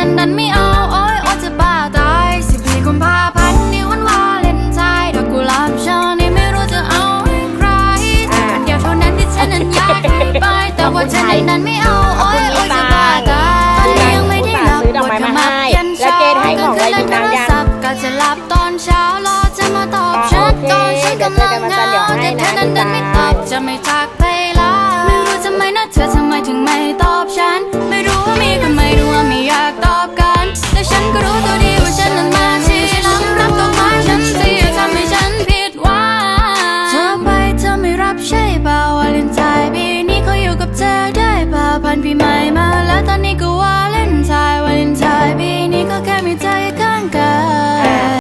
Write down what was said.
นั้นนั้นไม่เอาโอ้ยโอ้จะบ้าตายสิบปีคนพาพันนิ้วันวาเลนไทน์ดอกกุหลาบช่อนี้ไม่รู้จะเอาให้ใครเดียวเท่านั้นที่ฉันนั้นอยากให้ไปแต่ว่าฉันนั้นนั้นไม่เอาโอ้ยโอ้จะบ้าตายตอยังไม่ได้หลับปวดขมับยันเช้าเงินคืนเล่นยัพก็จะหลับตอนเช้ารอจะมาตอบฉันตอนฉันกำลังเหงาแต่เธอนั้นนั้นไม่ตอบจะไม่ทัก